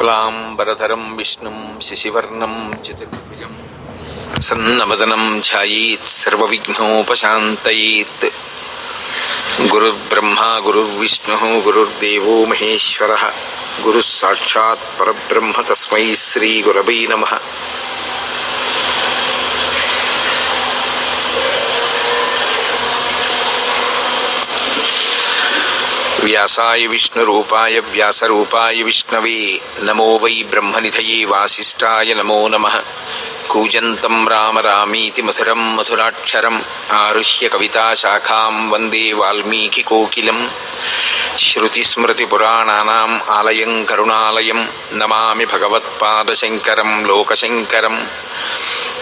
శుక్లాంబరధరం విష్ణుం శశివర్ణం చతుర్భుజం సన్నవదనం ధ్యాయేత్ సర్వవిఘ్నోపశాంతయేత్ గురుర్బ్రహ్మ గురుర్విష్ణుः గురుర్దేవో మహేశ్వరः గురుः సాక్షాత్ పరబ్రహ్మ తస్మై శ్రీగురవై నమः వ్యాసాయ విష్ణురూపాయ వ్యాసరూపాయ విష్ణవే. నమో వై బ్రహ్మనిధయే వాసిష్టాయ నమో నమ. కూజంతం రామ రామీతి మధురం మధురాక్షరం ఆరుహ్య కవితాశాఖాం వందే వాల్మీకి కోకిలం. శృతిస్మృతిపురాణానాం ఆలయం కరుణాలయం. నమామి భగవత్పాదశంకరం లోకశంకరం.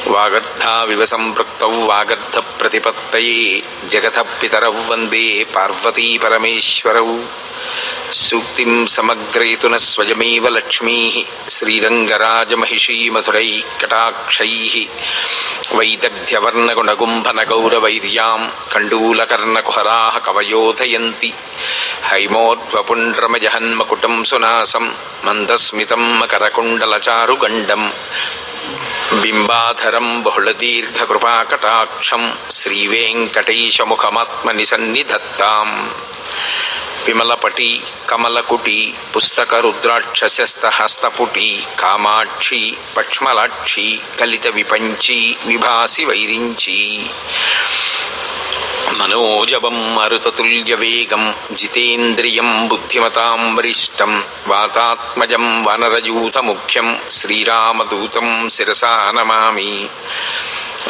వాగర్ధావివ సంపృక్తౌ వాగర్ధ ప్రతిపత్తయే జగత పితరౌ వందే పార్వతీ పరమేశ్వరౌ సూక్తిం సమగ్రయతున స్వయమేవ లక్ష్మీ శ్రీరంగరాజమహిషీ మధురై కటాక్షై వైదగ్ధ్యవర్ణగుణగుంభనగౌరవైర్యాం కండూలకర్ణకుహరా కవయోధయంతి హైమోర్ధ్వపుండ్రమజహన్మకుటం సునాసం మందస్మితం మకరకుండలచారుగండం బింబాధరం బహుళదీర్ఘకృపాకటాక్షం శ్రీవేంకటేశముఖమాత్మని సన్నిధత్తాం విమలపటి కమలకుటి పుస్తకరుద్రాక్షస్యస్తహస్తపుటి కామాక్షి పక్ష్మలాక్షి కలిత విపంచి విభాసి వైరించి మనోజవం మరుతతుల్యవేగం జితేంద్రియం బుద్ధిమతాం వరిష్టం వాతాత్మజం వనరయూతముఖ్యం శ్రీరామదూతం శిరసా నమామి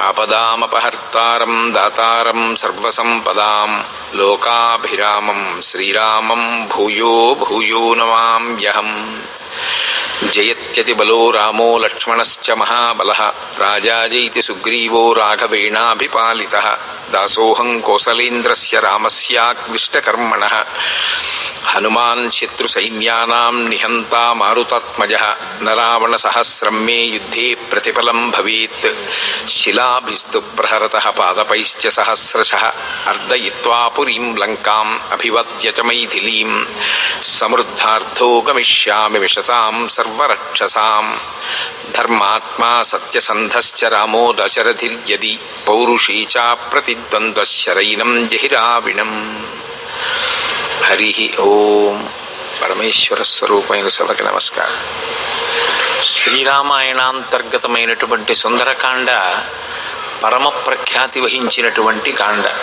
ఆపదామపహర్తారం దాతారం సర్వసంపదాం లోకాభిరామం శ్రీరామం భూయో భూయో నమామ్యహం జయత్యతిబలో రామో లక్ష్మణశ్చ మహాబలः రాజాజైతి సుగ్రీవో दासोहं कोसलेन्द्रस्य रामस्याग्विष्टकर्मणः हनुमान शत्रु शत्रुसैन्यानां निहन्ता मारुतात्मजः न रावणसहस्रं मे युद्धे प्रतिफलं भवेत्। शिलाभिस्तु प्रहरतः पादपैश्च सहस्रशः अर्दयित्वा पुरीं लङ्काम् अभिवद्य च मैथिलीं समृद्धार्थो गमिष्यामि विशतां सर्वरक्षसाम्। धर्मात्मा सत्यसन्धश्च रामो दशरथिर्यदि। पौरुषे च प्रतिद्वन्द्वशरैनं जहिराविणम्। హరి ఓం పరమేశ్వర స్వరూపమైన సభకి నమస్కారం. శ్రీరామాయణాంతర్గతమైనటువంటి సుందరకాండ పరమ ప్రఖ్యాతి వహించినటువంటి కాండ.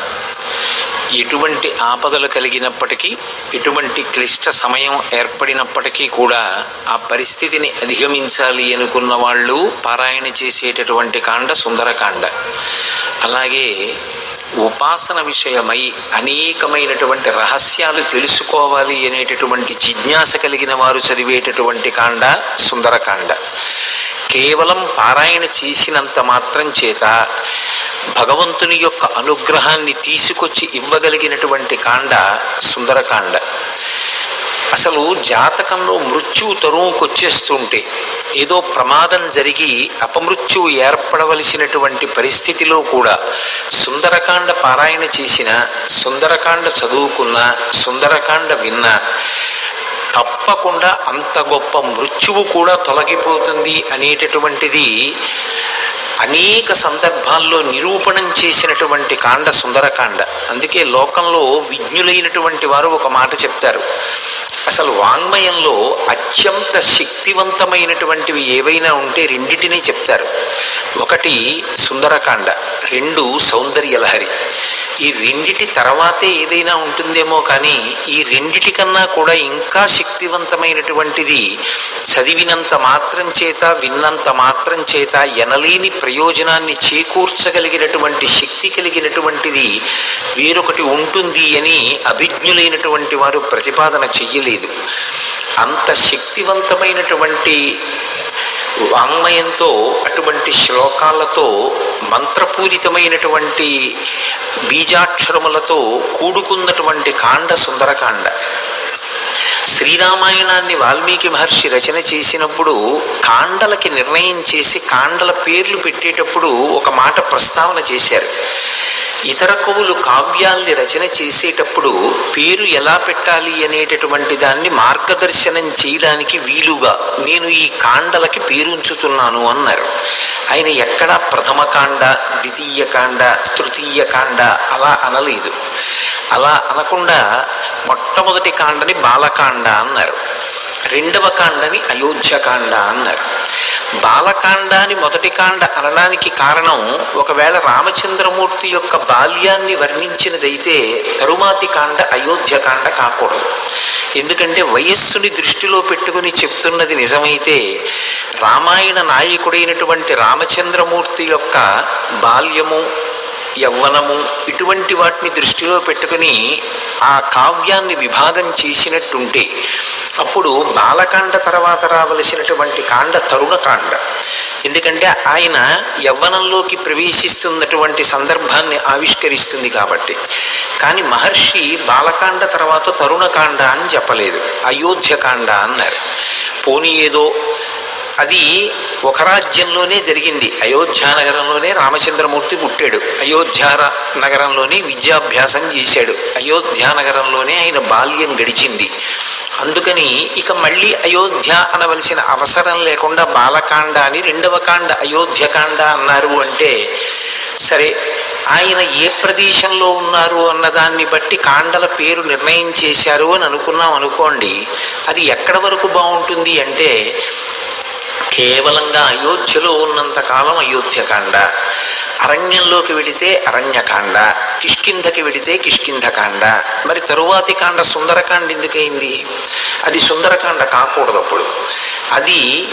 ఎటువంటి ఆపదలు కలిగినప్పటికీ ఎటువంటి క్లిష్ట సమయం ఏర్పడినప్పటికీ కూడా ఆ పరిస్థితిని అధిగమించాలి అనుకున్న వాళ్ళు పారాయణ చేసేటటువంటి కాండ సుందరకాండ. అలాగే ఉపాసన విషయమై అనేకమైనటువంటి రహస్యాలు తెలుసుకోవాలి అనేటటువంటి జిజ్ఞాస కలిగిన వారు చదివేటటువంటి కాండ సుందరకాండ కేవలం పారాయణ చేసినంత మాత్రం చేత భగవంతుని యొక్క అనుగ్రహాన్ని తీసుకొచ్చి ఇవ్వగలిగినటువంటి కాండ సుందరకాండ అసలు జాతకంలో మృత్యు తరువుకొచ్చేస్తుంటే ఏదో ప్రమాదం జరిగి అపమృత్యువు ఏర్పడవలసినటువంటి పరిస్థితిలో కూడా సుందరకాండ పారాయణ చేసిన సుందరకాండ చదువుకున్న సుందరకాండ విన్న తప్పకుండా అంత గొప్ప మృత్యువు కూడా తొలగిపోతుంది అనేటటువంటిది అనేక సందర్భాల్లో నిరూపణం చేసినటువంటి కాండ సుందరకాండ. అందుకే లోకంలో విజ్ఞులైనటువంటి వారు ఒక మాట చెప్తారు. అసలు వాంగ్మయంలో అత్యంత శక్తివంతమైనటువంటివి ఏవైనా ఉంటే రెండిటినీ చెప్తారు. ఒకటి సుందరకాండ రెండు సౌందర్యలహరి. ఈ రెండిటి తర్వాతే ఏదైనా ఉంటుందేమో కానీ ఈ రెండిటి కన్నా కూడా ఇంకా శక్తివంతమైనటువంటిది చదివినంత మాత్రం చేత విన్నంత మాత్రం చేత ఎనలేని ప్రయోజనాన్ని చేకూర్చగలిగినటువంటి శక్తి కలిగినటువంటిది వేరొకటి ఉంటుంది అని అభిజ్ఞులైనటువంటి వారు ప్రతిపాదన చెయ్యలేదు. అంత శక్తివంతమైనటువంటి వాంగ్మయంతో అటువంటి శ్లోకాలతో మంత్రపూరితమైనటువంటి బీజాక్షరములతో కూడుకున్నటువంటి కాండ సుందరకాండ. శ్రీరామాయణాన్ని వాల్మీకి మహర్షి రచన చేసినప్పుడు కాండలకి నిర్ణయం చేసి కాండల పేర్లు పెట్టేటప్పుడు ఒక మాట ప్రస్తావన చేశారు. ఇతర కవులు కావ్యాల్ని రచన చేసేటప్పుడు పేరు ఎలా పెట్టాలి అనేటటువంటి దాన్ని మార్గదర్శనం చేయడానికి వీలుగా నేను ఈ కాండలకి పేరు ఉంచుతున్నాను అన్నారు. ఆయన ఎక్కడ ప్రథమ కాండ ద్వితీయ కాండ తృతీయ కాండ అలా అనలేదు. అలా అనకుండా మొట్టమొదటి కాండని బాలకాండ అన్నారు. రెండవ కాండని అయోధ్యకాండ అన్నారు. బాలకాండాన్ని మొదటి కాండ అనడానికి కారణం ఒకవేళ రామచంద్రమూర్తి యొక్క బాల్యాన్ని వర్ణించినదైతే తరుమాతి కాండ అయోధ్యకాండ కాకూడదు. ఎందుకంటే వయస్సుని దృష్టిలో పెట్టుకుని చెప్తున్నది నిజమైతే రామాయణ నాయకుడైనటువంటి రామచంద్రమూర్తి యొక్క బాల్యము యవ్వనము ఇటువంటి వాటిని దృష్టిలో పెట్టుకుని ఆ కావ్యాన్ని విభాగం చేసినట్టుంటే అప్పుడు బాలకాండ తర్వాత రావలసినటువంటి కాండ తరుణ కాండ. ఎందుకంటే ఆయన యవ్వనంలోకి ప్రవేశిస్తున్నటువంటి సందర్భాన్ని ఆవిష్కరిస్తుంది కాబట్టి. కానీ మహర్షి బాలకాండ తర్వాత తరుణకాండ అని చెప్పలేదు. అయోధ్యకాండ అన్నారు. పోనీ ఏదో అది ఒక రాజ్యంలోనే జరిగింది. అయోధ్య నగరంలోనే రామచంద్రమూర్తి పుట్టాడు. అయోధ్య నగరంలోనే విద్యాభ్యాసం చేశాడు. అయోధ్య నగరంలోనే ఆయన బాల్యం గడిచింది. అందుకని ఇక మళ్ళీ అయోధ్య అనవలసిన అవసరం లేకుండా బాలకాండ అని రెండవ కాండ అయోధ్యకాండ అన్నారు అంటే సరే ఆయన ఏ ప్రదేశంలో ఉన్నారు అన్నదాన్ని బట్టి కాండల పేరు నిర్ణయం చేశారు అని అనుకున్నాం అనుకోండి అది ఎక్కడ వరకు బాగుంటుంది అంటే కేవలంగా అయోధ్యలో ఉన్నంత కాలం అయోధ్యకాండ. అరణ్యంలోకి వెళితే అరణ్యకాండ కిష్కింధకి వెళితే కిష్కింధకాండ. మరి తరువాతి కాండ సుందరకాండ ఎందుకైంది? అది సుందరకాండ కాకూడదు అప్పుడు. అది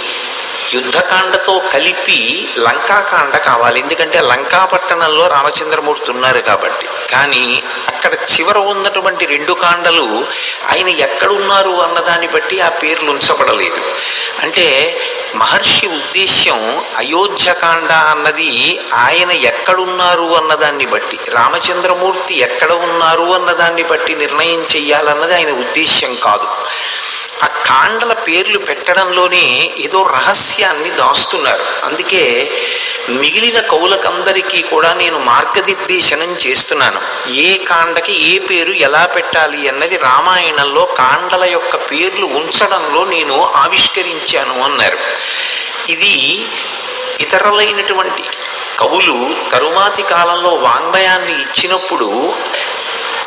యుద్ధకాండతో కలిపి లంకాకాండ కావాలి. ఎందుకంటే లంకాపట్టణంలో రామచంద్రమూర్తి ఉన్నారు కాబట్టి. కానీ అక్కడ చివర ఉన్నటువంటి రెండు కాండలు ఆయన ఎక్కడున్నారు అన్నదాన్ని బట్టి ఆ పేర్లు ఉంచబడలేదు. అంటే మహర్షి ఉద్దేశ్యం అయోధ్యకాండ అన్నది ఆయన ఎక్కడున్నారు అన్నదాన్ని బట్టి రామచంద్రమూర్తి ఎక్కడ ఉన్నారు అన్నదాన్ని బట్టి నిర్ణయం చెయ్యాలన్నది ఆయన ఉద్దేశ్యం కాదు. ఆ కాండల పేర్లు పెట్టడంలోనే ఏదో రహస్యాన్ని దాస్తున్నారు. అందుకే మిగిలిన కవులకందరికీ కూడా నేను మార్గనిర్దేశనం చేస్తున్నాను. ఏ కాండకి ఏ పేరు ఎలా పెట్టాలి అన్నది రామాయణంలో కాండల యొక్క పేర్లు ఉంచడంలో నేను ఆవిష్కరించాను అన్నారు. ఇది ఇతరులైనటువంటి కవులు తరువాతి కాలంలో వాంగ్మయాన్ని ఇచ్చినప్పుడు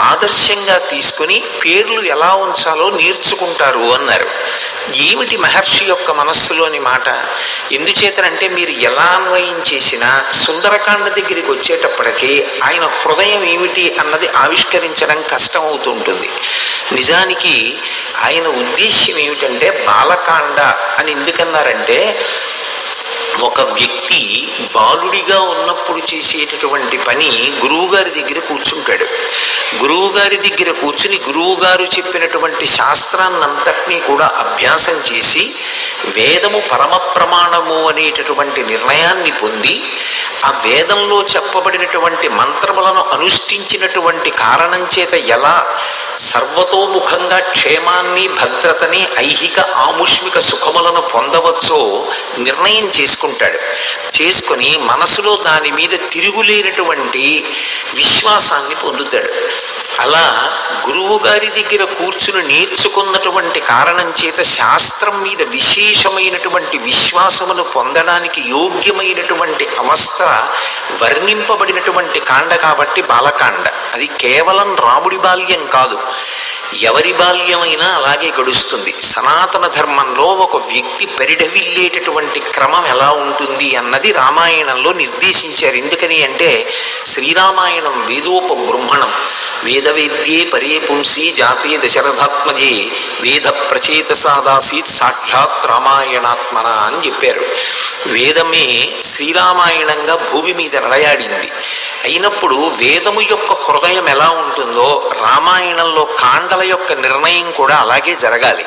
ఆదర్శంగా తీసుకుని పేర్లు ఎలా ఉంచాలో నేర్చుకుంటారు అన్నారు. ఏమిటి మహర్షి యొక్క మనస్సులోని మాట? ఎందుచేతనంటే మీరు ఎలా అన్వయం చేసినా సుందరకాండ దగ్గరికి వచ్చేటప్పటికీ ఆయన హృదయం ఏమిటి అన్నది ఆవిష్కరించడం కష్టం అవుతుంటుంది నిజానికి ఆయన ఉద్దేశ్యం ఏమిటంటే బాలకాండ అని ఎందుకన్నారంటే ఒక వ్యక్తి బాలుడిగా ఉన్నప్పుడు చేసేటటువంటి పని గురువుగారి దగ్గర కూర్చుంటాడు. గురువుగారి దగ్గర కూర్చుని గురువుగారు చెప్పినటువంటి శాస్త్రాన్నంతటినీ కూడా అభ్యాసం చేసి వేదము పరమ ప్రమాణము అనేటటువంటి నిర్ణయాన్ని పొంది ఆ వేదంలో చెప్పబడినటువంటి మంత్రములను అనుష్ఠించినటువంటి కారణం చేత ఎలా సర్వతోముఖంగా క్షేమాన్ని భద్రతని ఐహిక ఆముష్మిక సుఖములను పొందవచ్చో నిర్ణయం చేసుకుంటాడు. చేసుకొని మనసులో దాని మీద తిరుగులేనటువంటి విశ్వాసాన్ని పొందుతాడు. అలా గురువు గారి దగ్గర కూర్చుని నేర్చుకున్నటువంటి కారణం చేత శాస్త్రం మీద విశేషమైనటువంటి విశ్వాసమును పొందడానికి యోగ్యమైనటువంటి అవస్థ వర్ణింపబడినటువంటి కాండ కాబట్టి బాలకాండ. అది కేవలం రాముడి బాల్యం కాదు. ఎవరి బాల్యమైనా అలాగే గడుస్తుంది. సనాతన ధర్మంలో ఒక వ్యక్తి పరిడవిల్లేటటువంటి క్రమం ఎలా ఉంటుంది అన్నది రామాయణంలో నిర్దేశించారు. ఎందుకని అంటే శ్రీరామాయణం వేదోప బ్రహ్మణం వేద వేద్యే పరే పుంసి జాతే దశరథాత్మజే వేద ప్రచేత సాదాసీత్ సాక్షాత్ రామాయణాత్మన అని చెప్పారు. వేదమే శ్రీరామాయణంగా భూమి మీద నడయాడింది. అయినప్పుడు వేదము యొక్క హృదయం ఎలా ఉంటుందో రామాయణంలో కాండల యొక్క నిర్ణయం కూడా అలాగే జరగాలి.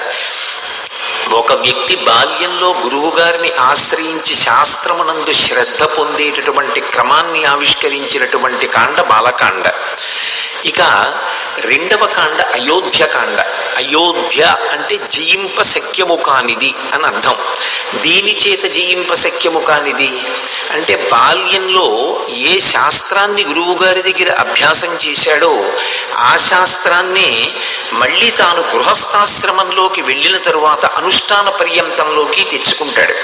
ఒక వ్యక్తి బాల్యంలో గురువుగారిని ఆశ్రయించి శాస్త్రమునందు శ్రద్ధ పొందేటటువంటి క్రమాన్ని ఆవిష్కరించినటువంటి కాండ బాలకాండ. ఇక రెండవ కాండ అయోధ్య కాండ. అయోధ్య అంటే జయింప శక్యము కానిది అని అర్థం. దీని చేత జయింప శక్యము కానిది అంటే బాల్యంలో ఏ శాస్త్రాన్ని గురువుగారి దగ్గర అభ్యాసం చేశాడో ఆ శాస్త్రాన్ని మళ్ళీ తాను గృహస్థాశ్రమంలోకి వెళ్ళిన తరువాత అనుష్ఠాన పర్యంతంలోకి తెచ్చుకుంటాడు.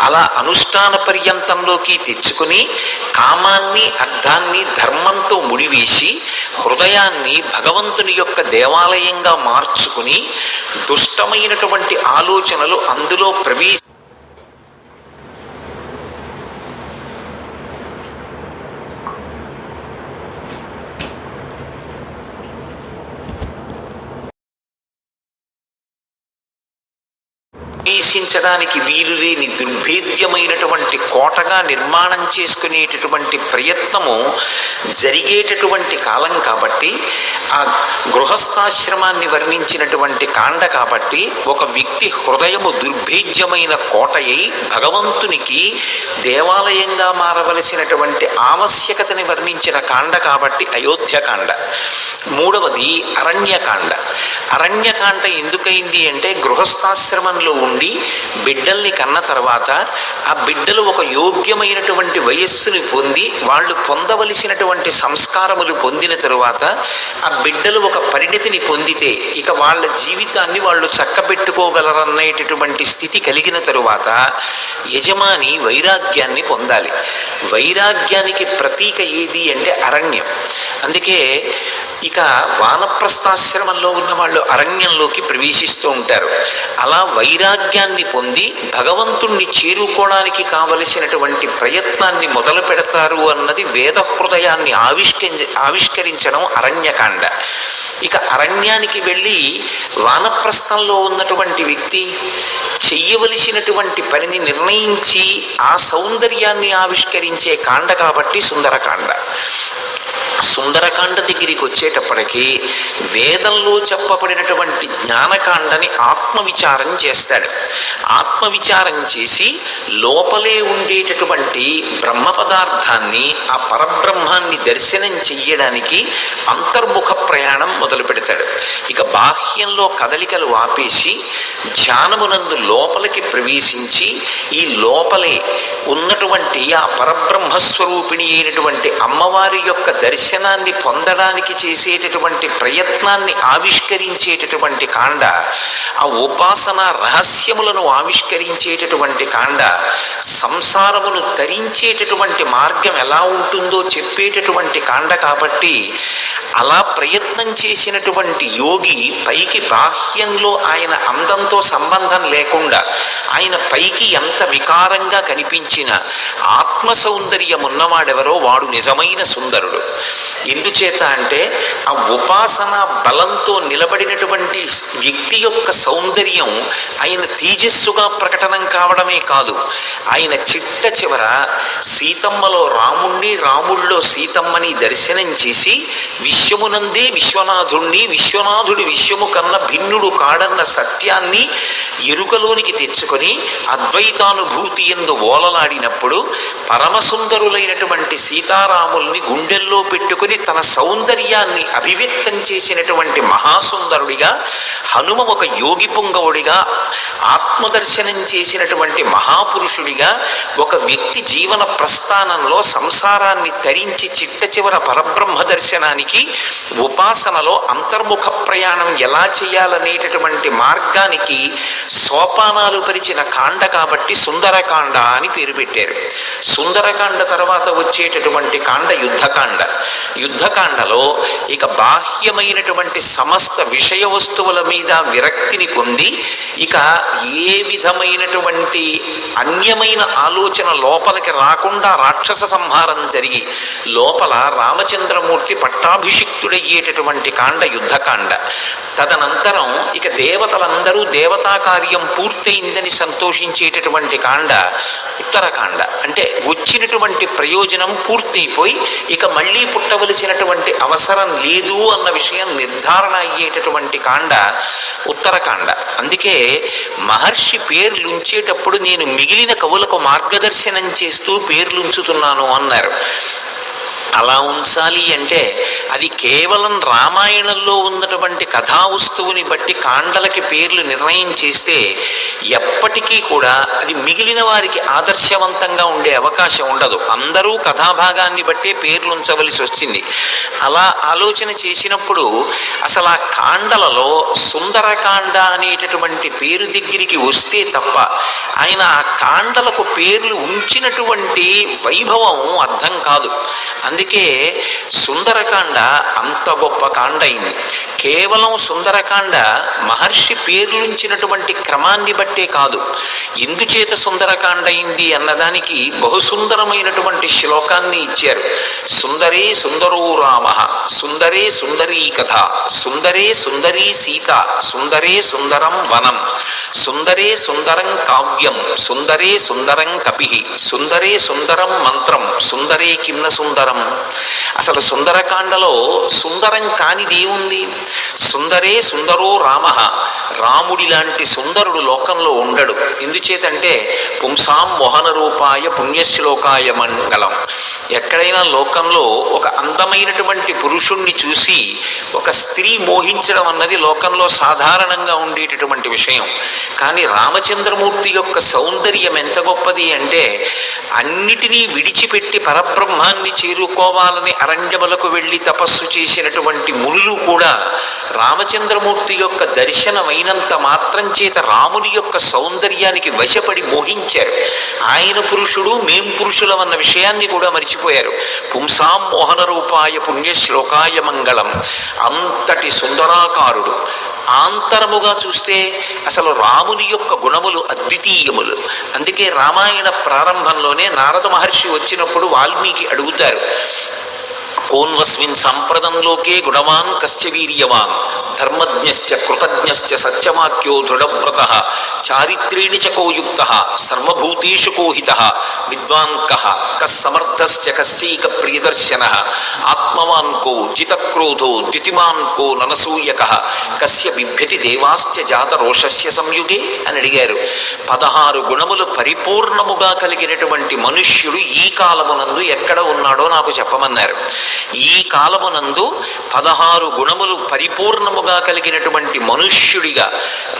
అలా అనుష్ఠాన పర్యంతంలోకి తెచ్చుకుని కామాన్ని అర్థాన్ని ధర్మంతో ముడివేసి హృదయాన్ని భగవంతుని యొక్క దేవాలయంగా మార్చుకుని దుష్టమైనటువంటి ఆలోచనలు అందులో ప్రవేశ నిర్మించడానికి వీలు లేని దుర్భేద్యమైనటువంటి కోటగా నిర్మాణం చేసుకునేటటువంటి ప్రయత్నము జరిగేటటువంటి కాలం కాబట్టి ఆ గృహస్థాశ్రమాన్ని వర్ణించినటువంటి కాండ కాబట్టి ఒక వ్యక్తి హృదయము దుర్భేద్యమైన కోటయై భగవంతునికి దేవాలయంగా మారవలసినటువంటి ఆవశ్యకతని వర్ణించిన కాండ కాబట్టి అయోధ్యకాండ మూడవది అరణ్యకాండ. అరణ్యకాండ ఎందుకైంది అంటే గృహస్థాశ్రమంలో ఉండి బిడ్డల్ని కన్న తర్వాత ఆ బిడ్డలు ఒక యోగ్యమైనటువంటి వయస్సుని పొంది వాళ్ళు పొందవలసినటువంటి సంస్కారములు పొందిన తరువాత ఆ బిడ్డలు ఒక పరిణతిని పొందితే ఇక వాళ్ళ జీవితాన్ని వాళ్ళు చక్కబెట్టుకోగలరనేటటువంటి స్థితి కలిగిన తరువాత యజమాని వైరాగ్యాన్ని పొందాలి. వైరాగ్యానికి ప్రతీక ఏది అంటే అరణ్యం. అందుకే ఇక వానప్రస్థాశ్రమంలో ఉన్న వాళ్ళు అరణ్యంలోకి ప్రవేశిస్తూ ఉంటారు. అలా వైరాగ్యాన్ని పొంది భగవంతుణ్ణి చేరుకోవడానికి కావలసినటువంటి ప్రయత్నాన్ని మొదలు పెడతారు అన్నది వేద హృదయాన్ని ఆవిష్కరి ఆవిష్కరించడం అరణ్యకాండ. ఇక అరణ్యానికి వెళ్ళి వానప్రస్థంలో ఉన్నటువంటి వ్యక్తి చెయ్యవలసినటువంటి పనిని నిర్ణయించి ఆ సౌందర్యాన్ని ఆవిష్కరించే కాండ కాబట్టి సుందరకాండ. సుందరకాండ దగ్గరికి వచ్చేటప్పటికి వేదంలో చెప్పబడినటువంటి జ్ఞానకాండని ఆత్మవిచారం చేస్తాడు. ఆత్మవిచారం చేసి లోపలే ఉండేటటువంటి బ్రహ్మ పదార్థాన్ని ఆ పరబ్రహ్మాన్ని దర్శనం చెయ్యడానికి అంతర్ముఖ ప్రయాణం మొదలు పెడతాడు. ఇక బాహ్యంలో కదలికలు ఆపేసి ధ్యానమునందు లోపలికి ప్రవేశించి ఈ లోపలే ఉన్నటువంటి ఆ పరబ్రహ్మస్వరూపిణి అయినటువంటి అమ్మవారి యొక్క దర్శనం దర్శనాన్ని పొందడానికి చేసేటటువంటి ప్రయత్నాన్ని ఆవిష్కరించేటటువంటి కాండ ఆ ఉపాసన రహస్యములను ఆవిష్కరించేటటువంటి కాండ సంసారమును తరించేటటువంటి మార్గం ఎలా ఉంటుందో చెప్పేటటువంటి కాండ కాబట్టి అలా ప్రయత్నం చేసినటువంటి యోగి పైకి బాహ్యంలో ఆయన అందంతో సంబంధం లేకుండా ఆయన పైకి ఎంత వికారంగా కనిపించిన ఆత్మ సౌందర్యం ఉన్నవాడెవరో వాడు నిజమైన సుందరుడు. ఎందుచేత అంటే ఆ ఉపాసన బలంతో నిలబడినటువంటి వ్యక్తి యొక్క సౌందర్యం ఆయన తేజస్సుగా ప్రకటనం కావడమే కాదు. ఆయన చిట్ట చివర సీతమ్మలో రాముణ్ణి రాముళ్ళో సీతమ్మని దర్శనం చేసి విశ్వమునందే విశ్వనాథుణ్ణి విశ్వనాథుడు విశ్వము కన్న భిన్నుడు కాడన్న సత్యాన్ని ఎరుకలోనికి తెచ్చుకొని అద్వైతానుభూతి ఎందు ఓలలాడినప్పుడు పరమసుందరులైనటువంటి సీతారాముల్ని గుండెల్లో పెట్టుకుని తన సౌందర్యాన్ని అభివ్యక్తం చేసినటువంటి మహాసుందరుడిగా హనుమ ఒక యోగి పుంగవుడిగా ఆత్మదర్శనం చేసినటువంటి మహాపురుషుడిగా ఒక వ్యక్తి జీవన ప్రస్థానంలో సంసారాన్ని తరించి చిట్ట చివర పరబ్రహ్మ దర్శనానికి ఉపాసనలో అంతర్ముఖ ప్రయాణం ఎలా చేయాలనేటటువంటి మార్గానికి సోపానాలు పరిచిన కాండ కాబట్టి సుందరకాండ అని పేరు పెట్టారు. సుందరకాండ తర్వాత వచ్చేటటువంటి కాండ యుద్ధకాండ. యుద్ధకాండలో ఇక బాహ్యమైనటువంటి సమస్త విషయ వస్తువుల మీద విరక్తిని పొంది ఇక ఏ విధమైనటువంటి అన్యమైన ఆలోచన లోపలికి రాకుండా రాక్షస సంహారం జరిగి లోపల రామచంద్రమూర్తి పట్టాభిషిక్తుడయ్యేటటువంటి కాండ యుద్ధకాండ. తదనంతరం ఇక దేవతలందరూ దేవతా కార్యం పూర్తయిందని సంతోషించేటటువంటి కాండ ఉత్తరకాండ. అంటే వచ్చినటువంటి ప్రయోజనం పూర్తయిపోయి ఇక మళ్ళీ పుట్టవలసినటువంటి అవసరం లేదు అన్న విషయం నిర్ధారణ అయ్యేటటువంటి కాండ ఉత్తరకాండ అందుకే మహర్షి పేర్లుంచేటప్పుడు నేను మిగిలిన కవులకు మార్గదర్శనం చేస్తూ పేర్లుంచుతున్నాను అన్నారు. అలా ఉంచాలి అంటే అది కేవలం రామాయణంలో ఉన్నటువంటి కథా వస్తువుని బట్టి కాండలకి పేర్లు నిర్ణయం చేస్తే ఎప్పటికీ కూడా అది మిగిలిన వారికి ఆదర్శవంతంగా ఉండే అవకాశం ఉండదు. అందరూ కథాభాగాన్ని బట్టే పేర్లు ఉంచవలసి వచ్చింది. అలా ఆలోచన చేసినప్పుడు అసలు ఆ కాండలలో సుందరకాండ అనేటటువంటి పేరు దగ్గరికి వస్తే తప్ప ఆయన ఆ కాండలకు పేర్లు ఉంచినటువంటి వైభవం అర్థం కాదు. అందుకే సుందరకాండ అంత గొప్ప కాండ అయింది కేవలం సుందరకాండ మహర్షి పేర్లుంచినటువంటి క్రమాన్ని బట్టే కాదు. ఎందుచేత సుందరకాండ అయింది అన్నదానికి బహుసుందరమైనటువంటి శ్లోకాన్ని ఇచ్చారు. సుందరే సుందరో రామ సుందరే సుందరీ కథ సుందరే సుందరీ సీత సుందరే సుందరం వనం సుందరే సుందరం కావ్యం సుందరే సుందరం కపి సుందరే సుందరం మంత్రం సుందరే కిమ్న సుందరం. అసలు సుందరకాండలో సుందరం కానిది ఏముంది సుందరే సుందరో రామ. రాముడి లాంటి సుందరుడు లోకంలో ఉండడు. ఎందుచేతంటే పుంసాం మోహన రూపాయ పుణ్యశ్లోకాయ మంగళం. ఎక్కడైనా లోకంలో ఒక అందమైనటువంటి పురుషుణ్ణి చూసి ఒక స్త్రీ మోహించడం అన్నది లోకంలో సాధారణంగా ఉండేటటువంటి విషయం. కానీ రామచంద్రమూర్తి యొక్క సౌందర్యం ఎంత గొప్పది అంటే అన్నిటినీ విడిచిపెట్టి పరబ్రహ్మాన్ని చేరుకోవాలని అరణ్యములకు వెళ్ళి తపస్సు చేసినటువంటి మునులు కూడా రామచంద్రమూర్తి యొక్క దర్శనమైనంత మాత్రం చేత రాముని యొక్క సౌందర్యానికి వశపడి మోహించారు. ఆయన పురుషుడు మేం పురుషులం అన్న విషయాన్ని కూడా మరిచిపోయారు. పుంసాం మోహన రూపాయ పుణ్యశ్లోకాయ మంగళం. అంతటి సుందరాకారుడు. ఆంతరముగా చూస్తే అసలు రాముని యొక్క గుణములు అద్వితీయములు. అందుకే రామాయణ ప్రారంభంలోనే నారద మహర్షి వచ్చినప్పుడు వాల్మీకి అడుగుతారు కోన్వస్మిన్ సంప్రదంలోకే గుణవాన్ కశ్చ వీర్యవాన్ ధర్మజ్ఞశ్చ కృతజ్ఞశ్చ సత్యవాక్యో దృఢవ్రత చారిత్రేణి చ సర్వభూతేషు కోహిత విద్వాన్ కహ కస్సమర్థశ్చ కశ్చైక ప్రియదర్శన ఆత్మవాన్ కో జితక్రోధో ద్యుతిమాన్ కో ననసూయక కస్య బిభ్యతి దేవాశ్చ జాత రోషస్య సంయుగే అని అడిగారు. పదహారు గుణములు పరిపూర్ణముగా కలిగినటువంటి మనుష్యుడు ఈ కాలమునందు ఎక్కడ ఉన్నాడో నాకు చెప్పమన్నారు. ఈ కాలమునందు పదహారు గుణములు పరిపూర్ణముగా కలిగినటువంటి మనుష్యుడిగా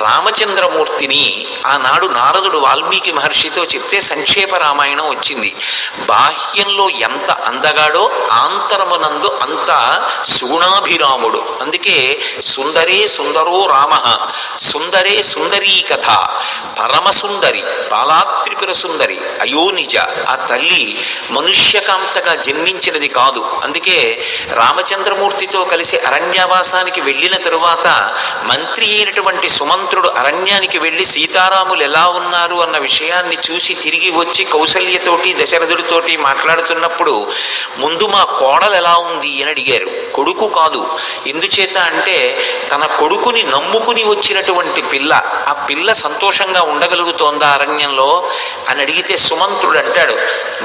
రామచంద్రమూర్తిని ఆనాడు నారదుడు వాల్మీకి మహర్షితో చెప్తే సంక్షేప రామాయణం వచ్చింది. బాహ్యంలో ఎంత అందగాడో ఆంతరమునందు అంత సుగుణాభిరాముడు. అందుకే సుందరే సుందరో రామ సుందరే సుందరీ కథ పరమ సుందరి బాలాత్రిపుర సుందరి అయోనిజ ఆ తల్లి మనుష్యకాంతగా జన్మించినది కాదు. అందుకే రామచంద్రమూర్తితో కలిసి అరణ్యవాసానికి వెళ్ళిన తరువాత మంత్రి అయినటువంటి సుమంత్రుడు అరణ్యానికి వెళ్ళి సీతారాములు ఎలా ఉన్నారు అన్న విషయాన్ని చూసి తిరిగి వచ్చి కౌసల్యతోటి దశరథుడితోటి మాట్లాడుతున్నప్పుడు ముందు మా కోడలు ఎలా ఉంది? అని అడిగారు. కొడుకు కాదు. ఎందుచేత అంటే తన కొడుకుని నమ్ముకుని వచ్చినటువంటి పిల్ల ఆ పిల్ల సంతోషంగా ఉండగలుగుతోందా అరణ్యంలో? అని అడిగితే సుమంత్రుడు అంటాడు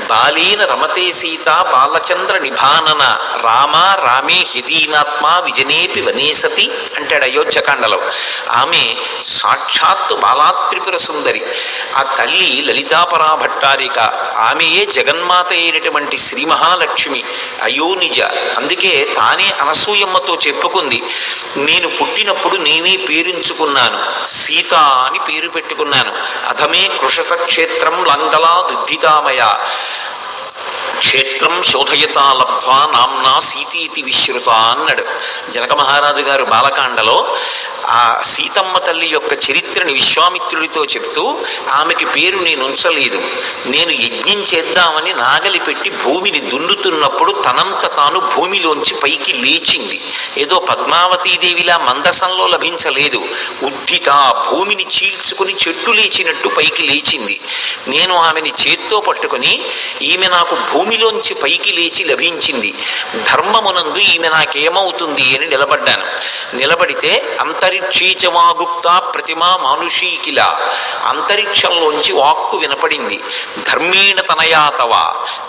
బాలీన రమతే సీత బాలచంద్ర నిభానన రామ రామే హిదీనాత్మా విజనేపి వనేసతి అంటాడు అయోధ్యకాండలో. ఆమె సాక్షాత్తు బాలాత్రిపుర సుందరి. ఆ తల్లి లలితాపరా భట్టారిక ఆమెయే జగన్మాత అయినటువంటి శ్రీ మహాలక్ష్మి అయోనిజ. అందుకే తానే అనసూయమ్మతో చెప్పుకుంది. నేను పుట్టినప్పుడు నేనే పేరించుకున్నాను. సీత అని పేరు పెట్టుకున్నాను. అధమే కృషక క్షేత్రం లంగలా దుద్ధితామయ. క్షేత్రం శోధయతా లబ్ధ్వా నామ్నా సీతీతి విశ్రుత అన్నాడు. జనక మహారాజు గారు బాలకాండలో ఆ సీతమ్మ తల్లి యొక్క చరిత్రని విశ్వామిత్రుడితో చెప్తూ ఆమెకి పేరు నేను ఉంచలేదు. నేను యజ్ఞం చేద్దామని నాగలి పెట్టి భూమిని దున్నుతున్నప్పుడు తనంత తాను భూమిలోంచి పైకి లేచింది. ఏదో పద్మావతీదేవిలా మందసంలో లభించలేదు. ఉద్ధిత భూమిని చీల్చుకుని చెట్టు లేచినట్టు పైకి లేచింది. నేను ఆమెని చేత్తో పట్టుకొని ఈమె నాకు భూమిలోంచి పైకి లేచి లభించింది. ధర్మమునందు ఈమె నాకేమవుతుంది? అని నిలబడ్డాను. నిలబడితే అంత అంతరిక్షీచమాగుప్త ప్రతిమ మానుషీకిల అంతరిక్షంలోంచి వాక్కు వినపడింది. ధర్మేణ తనయాతవ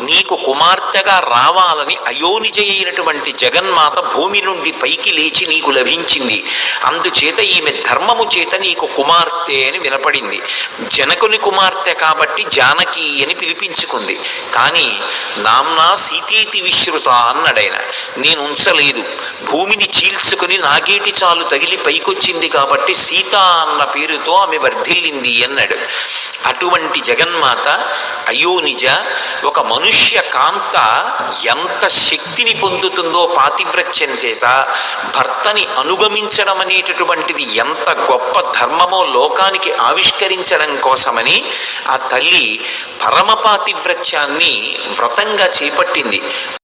నీకు కుమార్తెగా రావాలని అయోనిజయైనటువంటి జగన్మాత భూమి నుండి పైకి లేచి నీకు లభించింది. అందుచేత ఈమె ధర్మము చేత నీకు కుమార్తె అని వినపడింది. జనకుని కుమార్తె కాబట్టి జానకి అని పిలిపించుకుంది. కానీ నామ్నా సీతీతి విశ్రుత అన్నాడైన నేను ఉంచలేదు భూమిని చీల్చుకుని నాగేటి చాలు తగిలి పైకి పైకొచ్చింది కాబట్టి సీత అన్న పేరుతో ఆమె వర్ధిల్లింది అన్నాడు. అటువంటి జగన్మాత అయోనిజ ఒక మనుష్య కాంత ఎంత శక్తిని పొందుతుందో పాతివ్రత్యం చేత భర్తని అనుగమించడం అనేటటువంటిది ఎంత గొప్ప ధర్మమో లోకానికి ఆవిష్కరించడం కోసమని ఆ తల్లి పరమ పాతివ్రత్యాన్ని వ్రతంగా చేపట్టింది.